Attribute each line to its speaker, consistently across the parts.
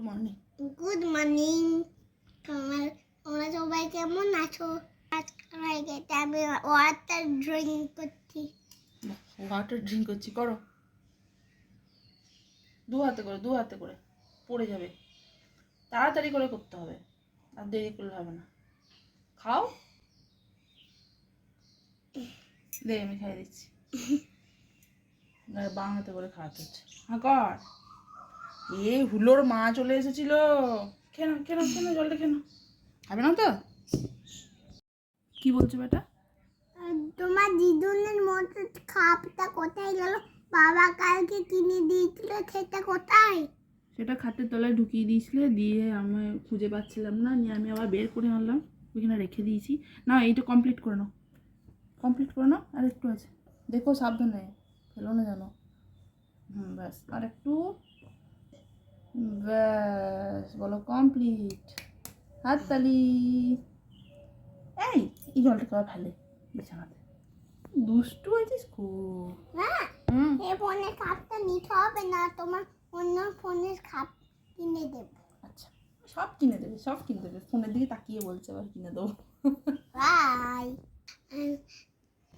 Speaker 1: Good morning
Speaker 2: good morning তোমার তোমরা সবাই কেমন আছো? আজকে আমি ওয়াটার ড্রয়িং করছি।
Speaker 1: ওয়াটার ড্রিঙ্ক করছি করো। দু হাতে করে দু হাতে করে পড়ে যাবে। তাড়াতাড়ি করে করতে হবে আর দেরি করলে হবে না। খাও। দে আমি খাই দিচ্ছি। না, বাঁ হাতে করে খাওয়াতে হচ্ছে। হ্যাঁ কর। এ হুলোর মা চলে এসেছিল। কেন কেন কেন জলটা কেন হবে না তো? কি বলছো বেটা?
Speaker 2: তোমার দিদুনের মতো খাপটা কোথায় গেল? বাবা কালকে কিনে দিয়েছিল সেটা কোথায়?
Speaker 1: সেটা খাটের তলায় ঢুকিয়ে দিয়েছিলে দিয়ে আমি খুঁজে পাচ্ছিলাম না। নিয়ে আমি আবার বের করে আনলাম ওইখানে রেখে দিয়েছি। না এইটা কমপ্লিট করে নাও। কমপ্লিট করে নাও আর একটু আছে। দেখো সাবধানে। ফেলো না জানো হুম ব্যাস। আর একটু ব্যাস বলো কমপ্লিট হাততালি। এই এই জলটা কেউ ফেলে বিছানাতে। দুষ্টু হয়েছিস খুব
Speaker 2: হ্যাঁ এই ফোনের খাপটা নিতে হবে না তোমার অন্য ফোনের খাপ কিনে দেবো।
Speaker 1: আচ্ছা সব কিনে দেবে সব কিনে দেবে। ফোনের দিকে তাকিয়ে বলছে আবার কিনে দেবো।
Speaker 2: বাই।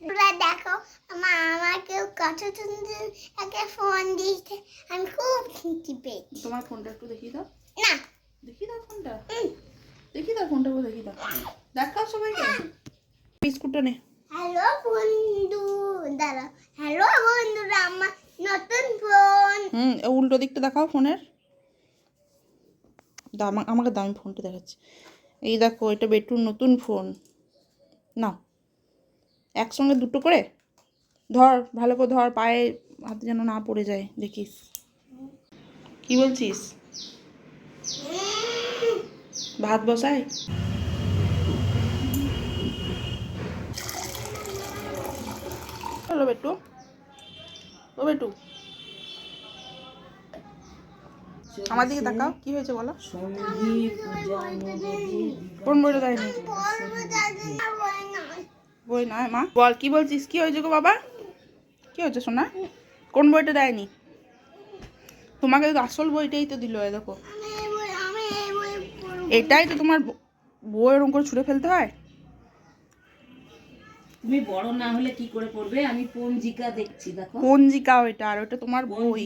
Speaker 2: দেখো আমার আমাকেও কত সুন্দর একটা ফোন দিয়েছে। আমি খুব খুশি পেয়েছি।
Speaker 1: তোমার ফোনটা একটু দেখিয়ে দাও।
Speaker 2: না।
Speaker 1: দেখিয়ে দাও ফোনটা দেখিয়ে দাও ফোনটা দেখিয়ে দাও। দেখাও সবাইকে। বিস্কুটটা নে।
Speaker 2: হ্যালো বন্ধু দাঁড়া হ্যালো বন্ধুরা আমার নতুন ফোন
Speaker 1: হুম উল্টো দিকটা দেখাও ফোনের দাও আমা- আমাকে দামি ফোনটা দেখাচ্ছে। এই দেখো এটা বেটুর নতুন ফোন নাও। একসঙ্গে দুটো করে? ধর ভালো করে ধর পায়ে হাতে যেন না পড়ে যায় দেখিস। কি বলছিস? ভাত বসাই হ্যালো বেটু। ও বেটু। আমার দিকে তাকাও কি হয়েছে বলো? কোন বইটা দেয়নি
Speaker 2: বলব দাদু বলে নয়
Speaker 1: বই নয় মা। বল কি বলছিস? কি হয়েছে গো বাবা? কি হয়েছে সোনা? কোন বইটা দেয়নি? তোমাকে তো আসল বইটাই তো দিল দেখো। এটাই তো তোমার বই এরকম করে ছুঁড়ে ফেলতে হয়?
Speaker 3: তুমি বড় না হলে কি করে পড়বে? আমি পঞ্জিকা দেখছি দেখো।
Speaker 1: পঞ্জিকা ওইটা? আর ওইটা তোমার বই।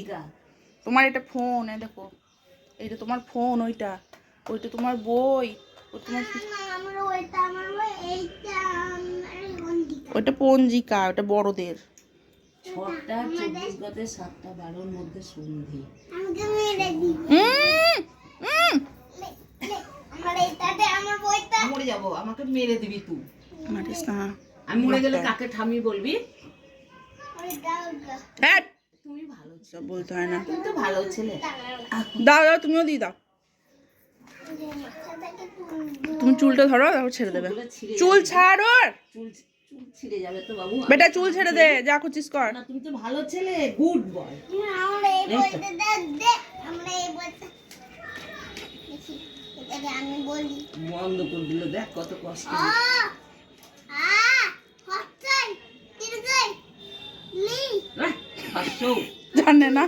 Speaker 1: তোমার এটা ফোন এ দেখো। এইটা তোমার ফোন ওইটা। ওইটা তোমার বই। ওই তোমার
Speaker 2: ওইটা
Speaker 1: পঞ্জিকা ওটা বড়দের।
Speaker 3: ছটা চব্বিশ গতে সাতটা বারোর মধ্যে সন্ধি।
Speaker 2: মেরে
Speaker 3: যাব আমাকে মেরে দিবি তুই।
Speaker 1: মারিস না
Speaker 3: আমি মরে গেলে কাকে ঠামি বলবি?
Speaker 1: হ্যাঁ।
Speaker 3: তুমি ভালো
Speaker 1: সব বলতে হয় না।
Speaker 3: তুমি তো ভালো ছেলে।
Speaker 1: দাও দাও তুমিও দিয়ে দাও। তুমি চুলটা ধরো তারপর ছেড়ে দেবে। চুল ছাড় ওর।
Speaker 3: চুল ছিঁড়ে যাবে তো বাবু।
Speaker 1: বেটা চুল ছেড়ে দে যা করছিস কর।
Speaker 3: না তুমি তো ভালো ছেলে গুড বয়
Speaker 2: আমরা এই
Speaker 3: এই
Speaker 2: বইটা দে দে আমরা এই বইটা দেখি আমি বলি।
Speaker 3: বন্ধ করে দিল দেখ কত কষ্ট
Speaker 2: আ আ হস্তাই তিরগাই লি।
Speaker 1: জানে না।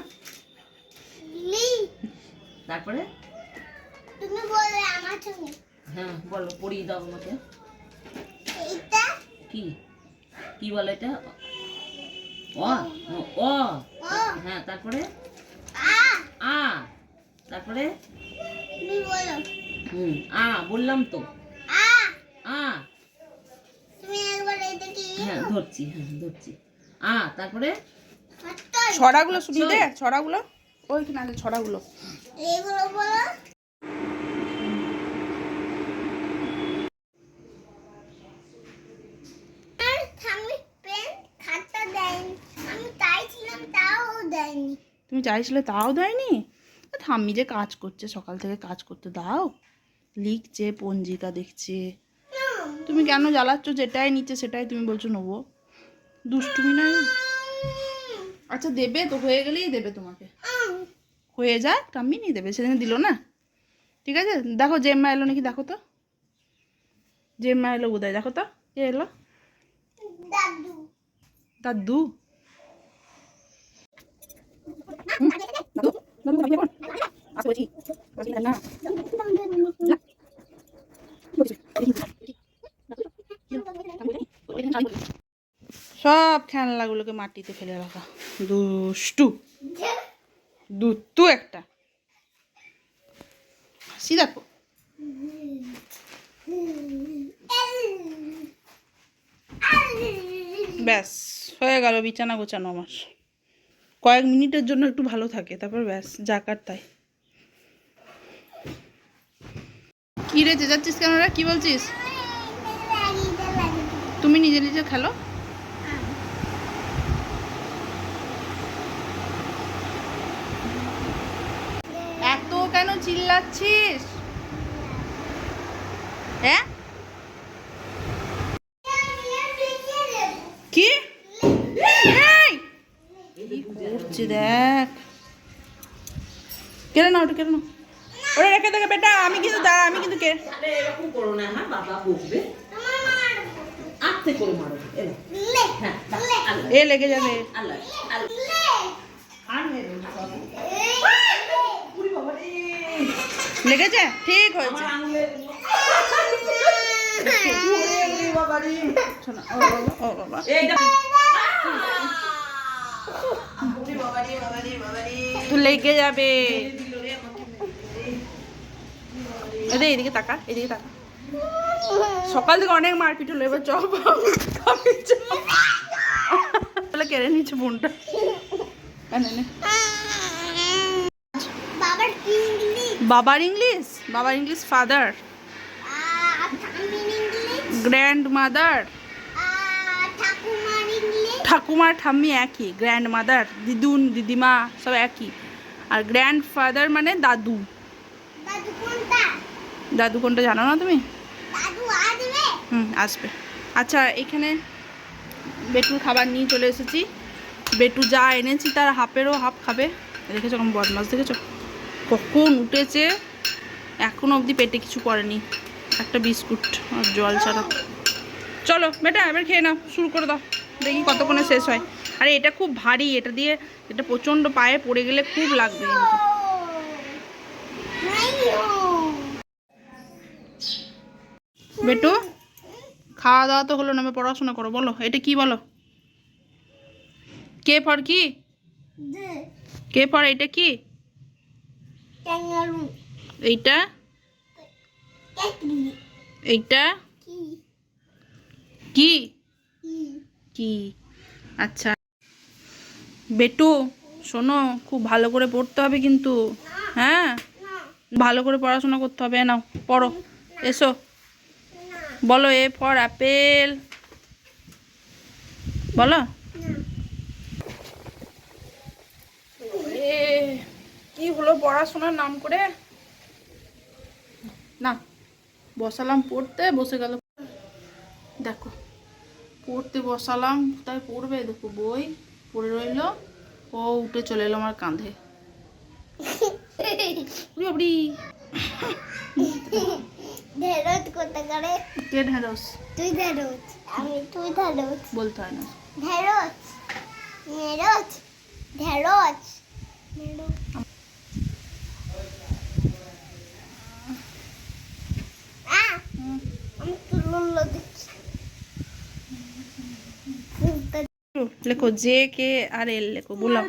Speaker 3: তারপরে?
Speaker 2: তুমি বলে আমার সঙ্গে।
Speaker 3: হ্যাঁ বলো পড়িয়ে দাও আমাকে। কি? কি বলে এটা? অ ও, অ
Speaker 2: ও।
Speaker 3: হ্যাঁ তারপরে?
Speaker 2: আ।
Speaker 3: আ। তারপরে? হুম আ বললাম তো।
Speaker 2: আ।
Speaker 3: আ।
Speaker 2: তুমি একবার
Speaker 3: হ্যাঁ ধরছি হ্যাঁ ধরছি। আ তারপরে?
Speaker 1: ছড়াগুলো শুনি দে ছড়াগুলো। ওইখানে আছে ছড়াগুলো।
Speaker 2: এগুলো বলো আর আমি পেন খাতা দেয়নি আমি চাইছিলাম তাও দেয়নি।
Speaker 1: তুমি চাইছিলে তাও দেয়নি? ঠাম্মি যে কাজ করছে সকাল থেকে কাজ করতে দাও। লিখছে পঞ্জিকা দেখছে। তুমি কেন জ্বালাচ্ছ? যেটাই নিচ্ছে সেটাই তুমি বলছো নেব। দুষ্টুমি নাই? আচ্ছা দেবে তো হয়ে গেলেই দেবে তোমাকে। হয়ে যাক টাম্মি নিয়ে দেবে সেদিন দিল না। ঠিক আছে? দেখো জেম্মা এলো নাকি দেখো তো। জেম্মা এলো বোধহয় দেখো তো। কে এলো?
Speaker 2: দাদু।
Speaker 1: দাদু দাদু আসতে বলছি বলছি না সব খেলনাগুলোকে মাটিতে ফেলে রাখা। দুষ্টু। দুত্তু একটা। হাসি দেখো। ব্যাস, হয়ে গেল বিছানা গোছানো আমার। কয়েক মিনিটের জন্য একটু ভালো থাকে, তারপর ব্যাস যাকার তাই। কি রে, চেঁচাচ্ছিস কেন রে? কি বলছিস? তুমি নিজে নিজে খেলো? এত কেন চিল্লাচ্ছিস? হ্যাঁ কি এই! কি করছে দেখ। কেন না ওটা কেন না ওটা রেখে দেখে বেটা আমি কিন্তু দাঁড়া আমি কিন্তু কে
Speaker 3: এরকম করো না হ্যাঁ বাবা বকবে। আস্তে করে মারো এলো। হ্যাঁ
Speaker 1: এ লেগে যাবে।
Speaker 3: আল্লাহ।
Speaker 1: লেগেছে? ঠিক হয়েছে। ও বাবা, তো লেগে যাবে। এদের এদিকে তাকা এদিকে তাকা। সকাল থেকে অনেক মারপিট হলো এবার চপ তাহলে কেড়ে নিচ্ছে বোনটা।
Speaker 2: বাবার ইংলিশ?
Speaker 1: বাবার ইংলিশ? ফাদার। গ্র্যান্ড মাদার
Speaker 2: ঠাকুমার ইংলিশ?
Speaker 1: ঠাকুমার ঠাম্মি একই গ্র্যান্ড মাদার দিদুন দিদিমা সব একই। আর গ্র্যান্ড ফাদার মানে দাদু।
Speaker 2: দাদু কোনটা?
Speaker 1: জানো না তুমি? হুম আসবে। আচ্ছা এখানে বেটুর খাবার নিয়ে চলে এসেছি। বেটু যা এনেছি তার হাফেরও হাফ খাবে। দেখেছ কেমন বদমাস দেখেছ? কখন উঠেছে? এখনও অবধি পেটে কিছু পড়েনি। একটা বিস্কুট আর জল ছাড়া। চলো বেটা এবার খেয়ে নাও শুরু করে দাও। দেখি কতক্ষণে শেষ হয়। আরে এটা খুব ভারী এটা দিয়ে এটা প্রচণ্ড পায়ে পড়ে গেলে খুব লাগবে। বেটু খাওয়া দাওয়া তো হলো না আমি পড়াশোনা করো বলো এটা কি বলো? কে ফর কি? কে ফর এটা কি? এইটা? এইটা?
Speaker 2: কি?
Speaker 1: কি? আচ্ছা। বেটু, শোনো, খুব ভালো করে পড়তে হবে কিন্তু। হ্যাঁ? ভালো করে পড়াশোনা করতে হবে। নাও, পড়ো। এসো। বলো, এ ফর অ্যাপেল। বলো। কি হলো পড়াশোনার নাম করে? না, বসালাম পড়তে, বসে গেল। দেখো। পড়তে বসালাম। তাই পড়বে? দেখো বই পড়ে রইল। ও উঠে চলে এলো আমার কাঁধে।
Speaker 2: করতে করে?
Speaker 1: কে ঢেঁড়স?
Speaker 2: তুই আমি তুই ঢেরত
Speaker 1: বলতে হয় না।
Speaker 2: আমি তুললো
Speaker 1: লেখো জে কে আর এল লেখো বললাম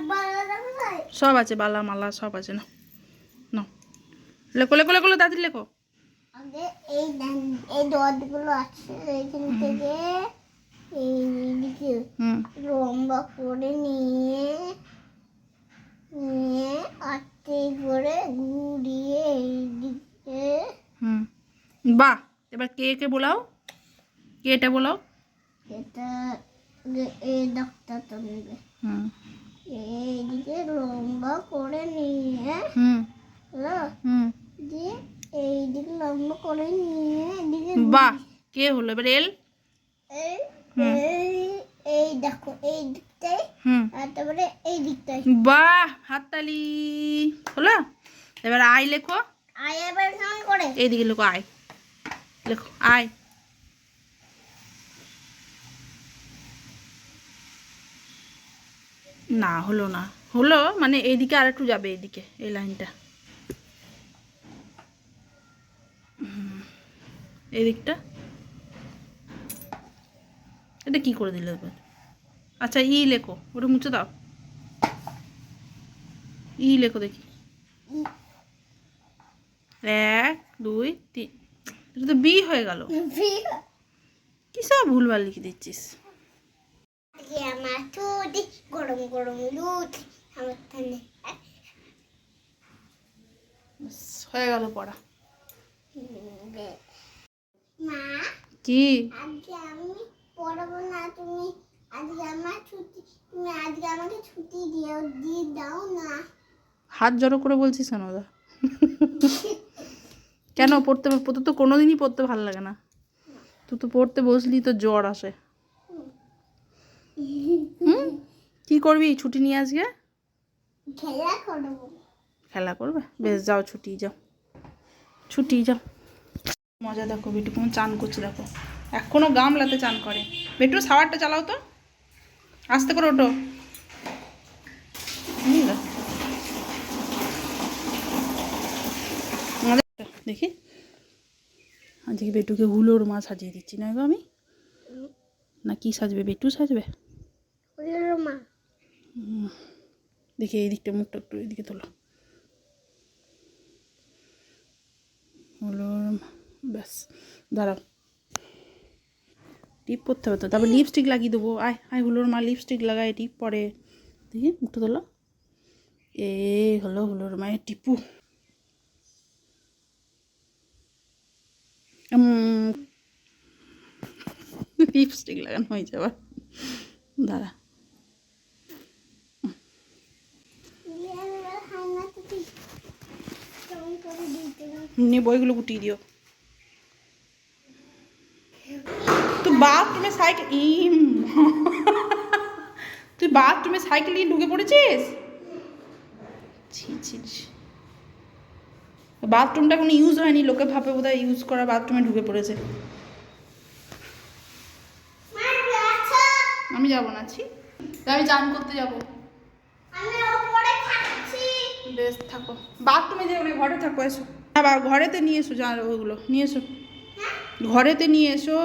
Speaker 1: সব আছে বালা মালা সব আছে না না লেখো লেখো লেখো তাড়াতাড়ি লেখো।
Speaker 2: এই এই দরগুলো আছে এইখান থেকে এইদিকে লম্বা করে নিয়ে নিয়ে করে ঘুরিয়ে এইদিকে।
Speaker 1: হুম। বাহ এবার কে কে বলাও? কে এটা বলাও?
Speaker 2: এটা এই ডাক্তারটা নেবে
Speaker 1: হুম
Speaker 2: এইদিকে লম্বা করে নিয়ে
Speaker 1: হুম হুম
Speaker 2: দিয়ে এইদিকে লম্বা করে নিয়ে এদিকে
Speaker 1: বাহ কে হলো এবার এল
Speaker 2: এই দেখো এই দিকটায়
Speaker 1: হুম
Speaker 2: আর তারপরে এই দিকটায়
Speaker 1: বাহ হাততালি হলো এবার আই লেখো
Speaker 2: আয় এবার করে
Speaker 1: এইদিকে লেখো আয় লেখো আয় না হলো না। হলো মানে এইদিকে আর একটু যাবে এইদিকে এই লাইনটা। এদিকটা এটা কি করে দিলে? আচ্ছা ই লেখো ওটা মুছে দাও। ই লেখো দেখি। এক দুই তিন এটা তো বি হয়ে গেল। কি সব ভুলভাল লিখে দিচ্ছিস?
Speaker 2: আজকে আমার ছুটি গরম গরম দুধ আমার থানে
Speaker 1: হয়ে গেল পড়া।
Speaker 2: মা
Speaker 1: কি?
Speaker 2: আজকে আমি পড়াবো না তুমি। আজকে আমার ছুটি। তুমি আজকে আমাকে ছুটি দিও দিয়ে দাও না।
Speaker 1: হাত জড়ো করে বলছিস কেন ওদা কেন পড়তে? তোর তো কোনোদিনই পড়তে ভালো লাগে না। তুই তো পড়তে বসলি তো জ্বর আসে। হুম কি করবি? ছুটি নিয়ে আজকে?
Speaker 2: খেলা করব।
Speaker 1: খেলা করবে? বেশ যাও ছুটি যাও। ছুটি যাও। মজা দেখো বেটু কেমন চান করছে দেখো। এখনও গামলাতে চান করে। বেটু সাওয়ারটা চালাও তো। আস্তে করে? আমাদের- দেখি। আজকে বেটুকে হুলোর মা সাজিয়ে দিচ্ছি না গো আমি? না কি সাজবে? বেটু সাজবে? দেখি এই দিকটা মুখটা একটু এদিকে তোলো। ব্যাস, দাঁড়াও। টিপ পরতে হবে তো, তারপর লিপস্টিক লাগিয়ে দেবো। আয় আয় হুলোর মা লিপস্টিক লাগায় টিপ পরে। দেখি, মুখটা তোলো। এ হলো হুলোর মায়ের টিপু। লিপস্টিক লাগানো হয়েছে আবার দাঁড়া। নিয়ে বইগুলো গুটিয়ে দিও। তুই বাথরুমে সাইকেল ইম। তুই বাথরুমে সাইকেল নিয়ে ঢুকে পড়েছিস? ছি ছি ছি। বাথরুমটা কোনো ইউজ হয়নি লোকে ভাবে বোধহয় ইউজ করা বাথরুমে ঢুকে পড়েছে। আমি যাব না ছি। আমি চান করতে যাব। বেশ থাকো। বাথরুমে যেও না ঘরে থাকো, এসো। আবার ঘরেতে নিয়ে এসো যা ওগুলো, নিয়ে এসো। ঘরেতে নিয়ে এসো।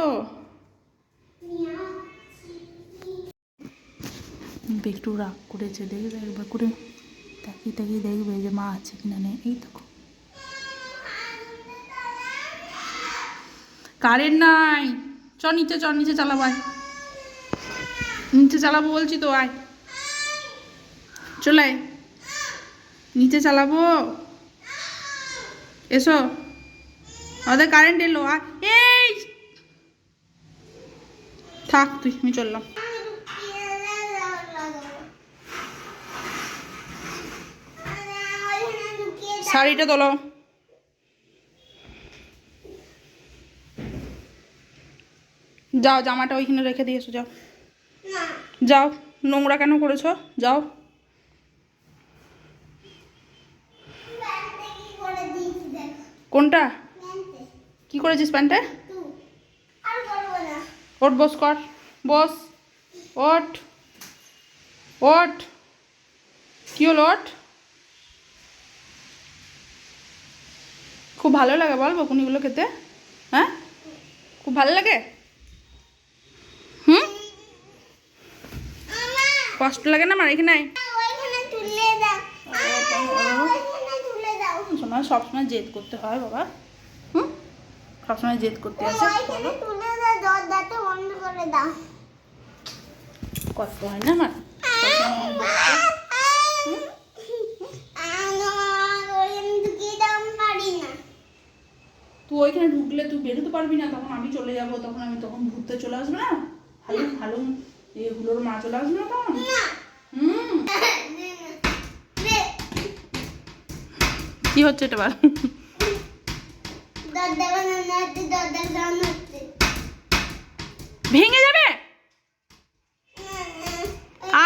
Speaker 1: একটু রাগ করেছে, দেখবে একবার করে তাকিয়ে তাকিয়ে দেখবে যে মা আছে কিনা নেই। এই দেখো। কারেন্ট নাই। চ নিচে চ, নিচে চালাবো, আয়। নিচে চালাবো বলছি তো, আয়। চলে আয়। নিচে চালাবো। এসো। আমাদের কারেন্ট এলো। আর এই! থাক তুই আমি চললাম। শাড়িটা তোলো। যাও জামাটা ওইখানে রেখে দিয়েছ যাও। যাও নোংরা কেন করেছ? যাও। কোনটা? কি করেছিস প্যান্টে? ওট বস কর। বস ওট ওট কি হলো ওট খুব ভালো লাগে বল বকুনিগুলো খেতে। হ্যাঁ? খুব ভালো লাগে? হুম? কষ্ট লাগে না আমার এখানে সময় সবসময় জেদ করতে হয় বাবা। হুম? সবসময় জেদ করতে আছে কষ্ট হয় না আমার তুই ওইখানে ঢুকলে তুই বেরোতে পারবি না তখন আমি চলে যাব তখন আমি তখন ঘুরতে চলে আসব না? ভালো ভালো এই হুলোর মা চলে আসবে না তখন হুম কি হচ্ছে এটা বার ভেঙে যাবে?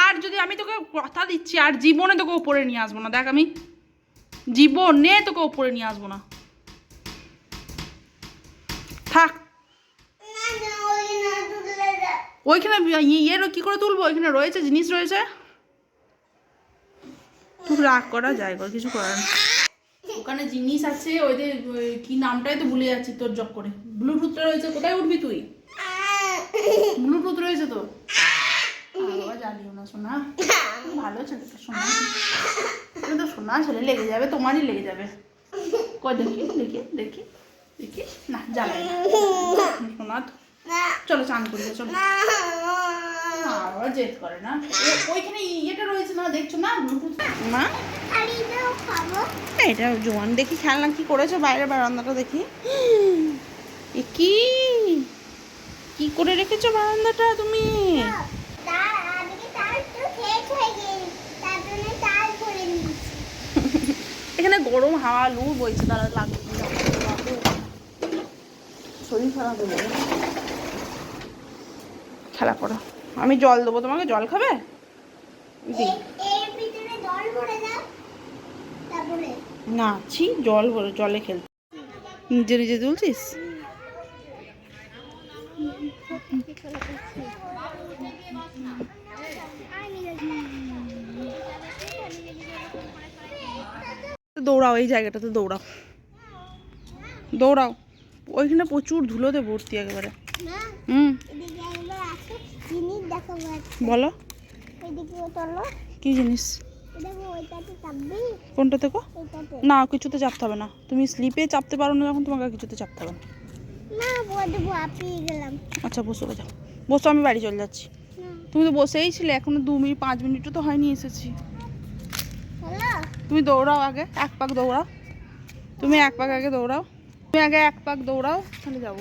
Speaker 1: আর যদি আমি তোকে কথা দিচ্ছি আর জীবনে তোকে ওপরে নিয়ে আসব না দেখ আমি। জীবনে তোকে ওপরে নিয়ে আসব না। থাক। ওইখানে ইয়ের কি করে তুলবো? ওইখানে রয়েছে জিনিস রয়েছে? তুই রাগ করা যায় কিছু করার। ওখানে জিনিস আছে ওই কি নামটাই তো ভুলে যাচ্ছি তোর জব করে। ব্লুটুথটা রয়েছে, কোথায় উঠবি তুই? ব্লুটুথ রয়েছে তো? জ্বালিও না শোনা ভালো ছেলেটা শোনা তুমি তো শোনা ছেলে, লেগে যাবে, তোমারই লেগে যাবে। কই দেখি দেখি দেখি দেখি। না, জ্বালাই না। শোনা তো চলো চান করি চলো। আবার জেদ করে না। ওইখানে ইয়েটা রয়েছে না দেখছ না? মা? এটা জোয়ান। দেখি খেলনা কি করেছ বাইরে বারান্দাটা দেখি। এ কি? কি করে রেখেছো বারান্দাটা তুমি?
Speaker 2: হয়ে
Speaker 1: এখানে গরম হাওয়া লু বইছে তারা লাগবে শরীর খারাপ হয়ে যাবে। খেলা করো। আমি জল দেবো। তোমাকে জল খাবে? না ছি জল ভরে জলে খেলতে নিজে নিজে তুলছিস? দৌড়াও এই জায়গাটাতে দৌড়াও। দৌড়াও। ওইখানে প্রচুর ধুলোতে ভর্তি একেবারে। হুম
Speaker 2: এদিকে একবার আসো জিনিস দেখো একবার।
Speaker 1: বলো। কি জিনিস?
Speaker 2: দেখো
Speaker 1: কোনটা
Speaker 2: ওইটাতে।
Speaker 1: না কিছুতে চাপতে হবে না। তুমি স্লিপে চাপতে পারো না যখন তোমাকে কিছুতে চাপতে হবে না। আচ্ছা বসো যাও বসো আমি বাড়ি চলে যাচ্ছি। তুমি তো বসেই ছিলে এখনও দু মিনিট পাঁচ মিনিটও তো হয়নি এসেছি। তুমি দৌড়াও আগে এক পাক দৌড়াও। তুমি এক পাক আগে দৌড়াও। তুমি আগে এক পাক দৌড়াও তাহলে যাব।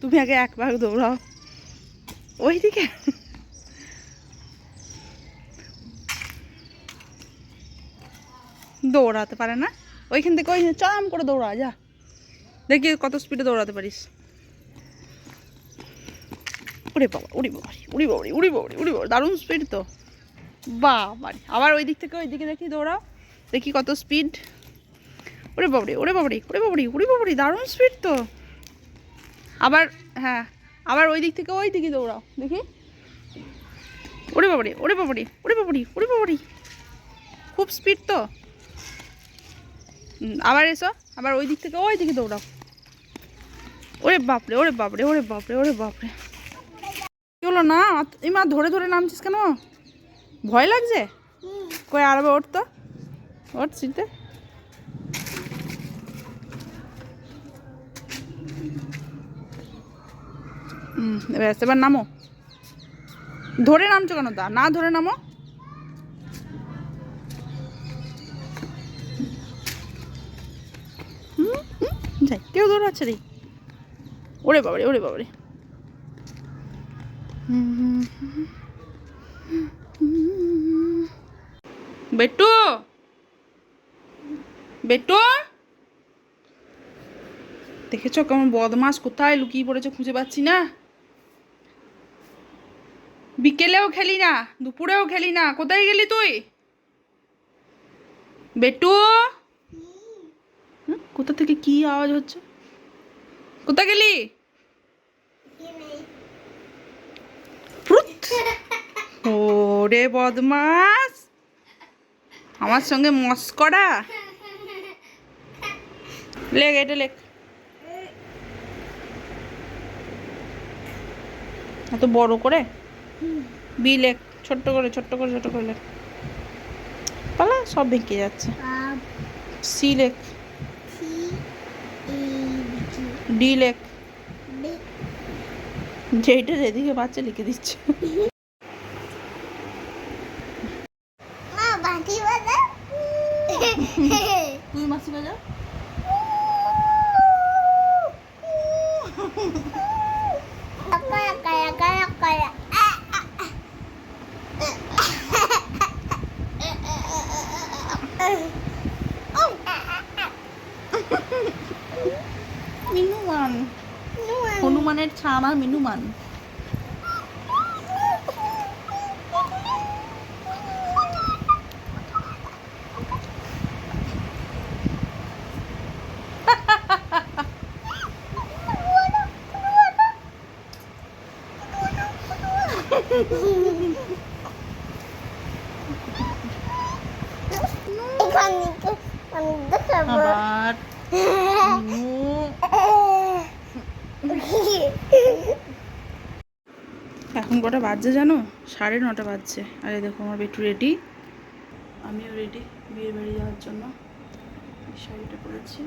Speaker 1: তুমি আগে এক পাক দৌড়াও। ওইদিকে। দৌড়াতে পারে না? ওইখান থেকে ওই চাম করে দৌড়া যা। দেখি কত স্পিডে দৌড়াতে পারিস। উড়ে বাবা, উড়ি বাবারি উড়ি বাবারি উড়ি বাবারি উড়ি বাবারি দারুণ স্পিড তো। বাবারি আবার ওই দিক থেকে ওই দিকে দেখি দৌড়াও। দেখি কত স্পিড ওরে বাবরি ওরে বাবরি ওরে বাবরি উড়ি বাবরি দারুণ স্পিড তো। আবার হ্যাঁ। আবার ওই দিক থেকে ওই দিকে দৌড়াও দেখি। ওরে বাবরি ওরে বাবরি ওরে বাবরি ওরে বাবরি। খুব স্পিড তো। আবার এসো আবার ওই দিক থেকে ওই দিকে দৌড়াও। ওরে বাপরে ওরে বাপরে ওরে বাপরে ওরে বাপরে। কি হলো না? এই মা ধরে ধরে নামছিস কেন? ভয় লাগছে? কই আরবে ওঠ তো। ওঠ সিটে হুম, এবার নামো। ধরে নামছো কেন দা? না ধরে নামো। যাই, কেউ দৌড়াচ্ছে রে। ওরে বাবারে ওরে বাবারে। বেটু বেটু দেখেছ কেমন বদমাস কোথায় লুকিয়ে পড়েছে খুঁজে পাচ্ছি না? বিকেলেও খেলি না, দুপুরেও খেলি না, কোথায় গেলি তুই? বেটু? কোথা থেকে কি আওয়াজ হচ্ছে? কোথা গেলি? ওরে বদমাস! আমার সঙ্গে মস্করা লেখ, এটা লেখ। এত বড় করে? বি লেখ ছোট্ট করে ছোট্ট করে ছোট্ট করে লেখ। পালা সব ভেঙে যাচ্ছে। সি লেখ। ডি লেখ। যেটা যেদিকে বাচ্চা লিখে দিচ্ছে
Speaker 2: মা বাটি বাজা
Speaker 1: তুই মাসি বাজা
Speaker 2: কায়া কায়া কায়া কায়া
Speaker 1: মিনুমান হনুমানের ছানা মিনুমান
Speaker 2: এখানে
Speaker 1: আবার এখন কটা বাজছে জানো? সাড়ে নটা বাজছে। আরে দেখো, আমার একটু রেডি আমিও রেডি বিয়ে বাড়ি যাওয়ার জন্য। শাড়িটা পরেছি।